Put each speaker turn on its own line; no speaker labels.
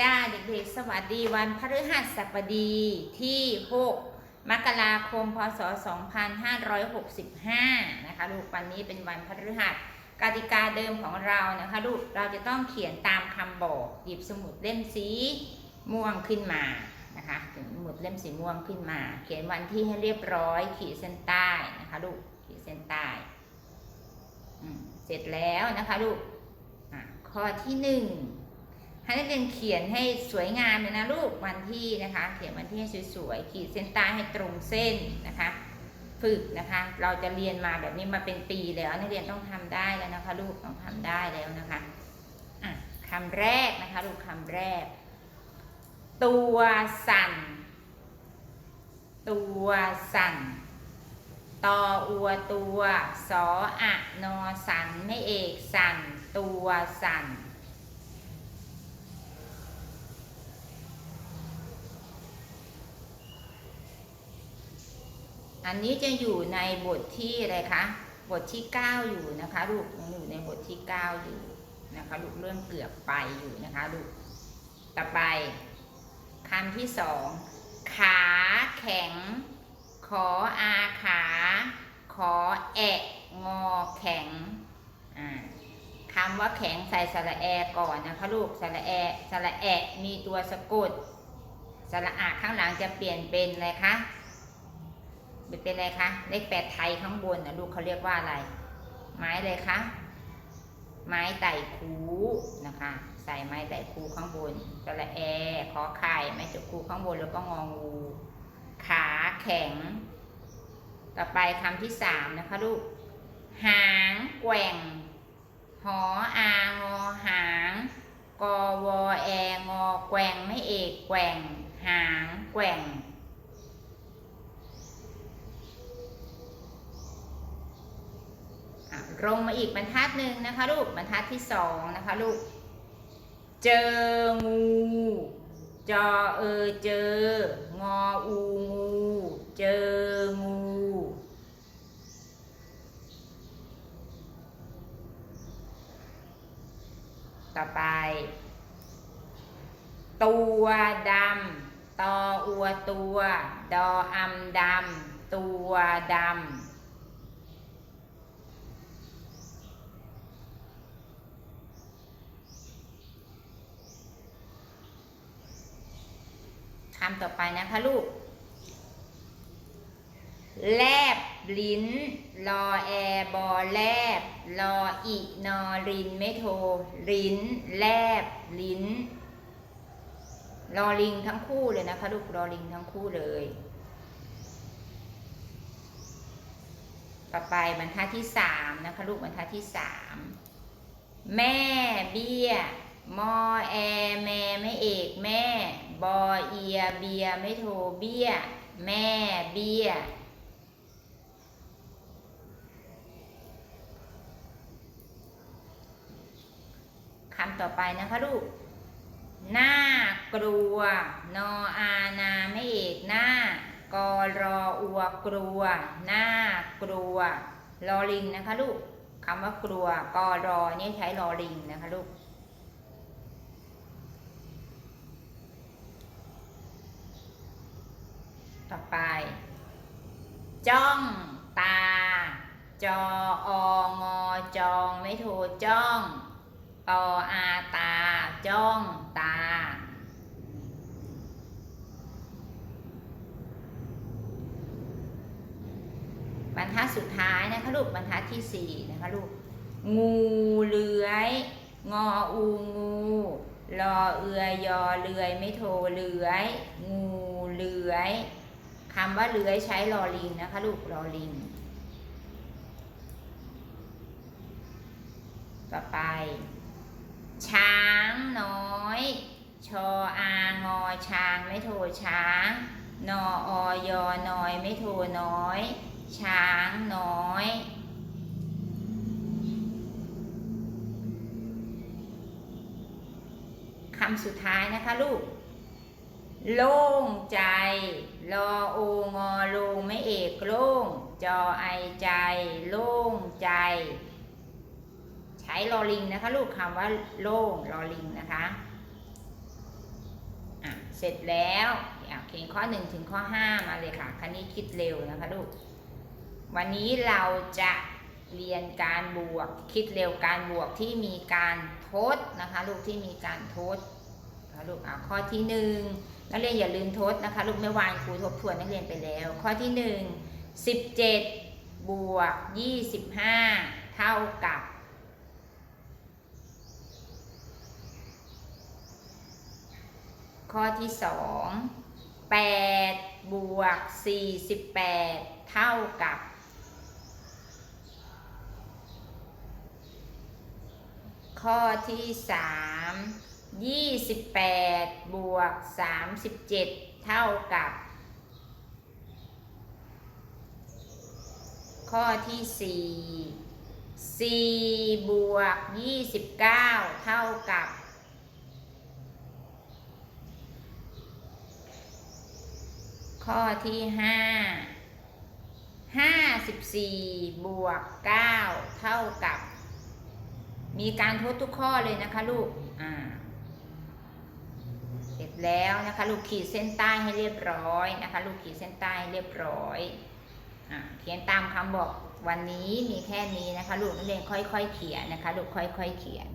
จ้าเด็กๆ สวัสดีวันพฤหัสบดีที่ 6 มกราคม พศ 2565 นะคะลูกวันนี้เป็นวันพฤหัสกติกาเดิมของเรานะคะลูกเราจะต้องเขียนตามคำบอก หยิบสมุดเล่มสีม่วงขึ้นมานะคะสมุดเล่มสีม่วงขึ้นมา เขียนวันที่ให้เรียบร้อยขีดเส้นใต้นะคะลูกขีดเส้นใต้เสร็จแล้วนะคะลูกข้อที่หนึ่ง ให้นักเรียนเขียนให้สวยงามเลยนะลูกวันที่นะคะ เขียนวันที่ให้สวยๆขีดเส้นใต้ให้ตรงเส้นนะคะ ฝึกนะคะ เราจะเรียนมาแบบนี้มาเป็นปีแล้วนักเรียนต้องทำได้แล้วนะคะ ลูกต้องทำได้แล้วนะคะะคำแรกนะคะ ลูกคำแรก ตัวสั่น ตัวสั่นตออัวตัว สออะนอสันไม่เอกสั่นตัวสั่น อันนี้จะอยู่ในบทที่อะไรคะ บทที่ 9 อยู่นะคะลูกยังอยู่ในบทที่ 9 อยู่นะคะลูกเรื่องเกือบไปอยู่นะคะลูกต่อไปคำที่สองขาแข็ง ขออาขา ขอแอะงอแข็งอ่าคำว่าแข็งใส่สระแอก่อนนะคะลูกสระแอสระแอะมีตัวสะกดสระอาข้างหลังจะเปลี่ยนเป็นอะไรคะ เป็นอะไรคะเลขแปดไทยข้างบนนะลูกเขาเรียกว่าอะไร ไม้เลยคะ ไม้ไต่คูนะคะ ใส่ไม้ไต่คูข้างบนสระแอขอไข่ไม้จุกคูข้างบนแล้วก็งองูขาแข็ง ต่อไปคำที่สามนะคะลูก หางแกว่ง หออางอหาง กอวอแองอแกว่งไม่เอกแกว่ง หางแกว่งอ่ ลงมาอีกบรรทัดหนึ่งนะคะลูกบรรทัดที่สองนะคะลูก เจองูจอเออเจองออูงูเจองูต่อไป ตัวดำตออัวตัว ดออำดำตัวดำ คำต่อไปนะคะลูก แลบลิ้น รอแอบอแลบ รออีนอรินไม่โทรลิ้น แลบลิ้น รอลิงทั้งคู่เลยนะคะลูก รอลิงทั้งคู่เลย ต่อไปบรรทัดที่สามนะคะลูกบรรทัดที่สามแม่เบี้ย มอแอแม่ไม่เอกแม่ บอเอียเบียไม่โทเบี้ย แม่เบี้ยคำต่อไปนะคะลูก หน้ากลัว นออานาไม่เอกหน้ากอรออัวกลัว หน้ากลัว ลอลิงนะคะลูกคำว่ากลัวกอรอเนี่ยใช้ลอลิงนะคะลูก ต่อไป จ้องตา จอองอจองไม่โทรจ้องตออาตา จ้องตา บรรทัดสุดท้ายนะคะลูกบรรทัดที่สี่นะคะลูก งูเลื้อย งออูงูรอเอือยอเลื้อยไม่โทรเลื้อย งูเลื้อย คำว่าเลื้อยใช้ลอลิงนะคะลูกลอลิง ต่อไป ช้างน้อย ชออางอช้างไม่โทช้าง นออยอน้อยไม่โทน้อย ช้างน้อย คำสุดท้ายนะคะลูก โล่งใจ รอโองอลงไม่เอกโล่ง จอไอใจ โล่งใจ ใช้ลอลิงนะคะ ลูกคำว่าโล่งลอลิงนะคะเสร็จแล้วอะเขียนข้อหนึ่งถึงข้อห้ามาเลยค่ะคันนี้คิดเร็วนะคะลูก วันนี้เราจะเรียนการบวก คิดเร็วการบวกที่มีการทดนะคะ ลูกที่มีการทดนะคะลูกอะข้อที่หนึ่ง นักเรียนอย่าลืมทดนะคะ ลูกไม่วานครูทบทวนนักเรียนไปแล้ว ข้อที่หนึ่งสิบเจ็ดบวกยี่สิบห้าเท่ากับ ข้อที่สองแปดบวกสี่สิบแปดเท่ากับข้อที่สามยี่สิบแปดบวกสามสิบเจ็ดเท่ากับ ข้อที่สี่สี่บวกยี่สิบเก้าเท่ากับ ข้อที่ห้าห้าสิบสี่บวกเก้าเท่ากับ มีการทดทุกข้อเลยนะคะลูก อ่า แล้วนะคะลูกขีดเส้นใต้ให้เรียบร้อยนะคะ ลูกขีดเส้นใต้เรียบร้อยอเขียนตามคำบอกวันนี้มีแค่นี้นะคะ ลูกนักเรียนค่อยๆเขียนนะคะ ลูกค่อยๆเขียน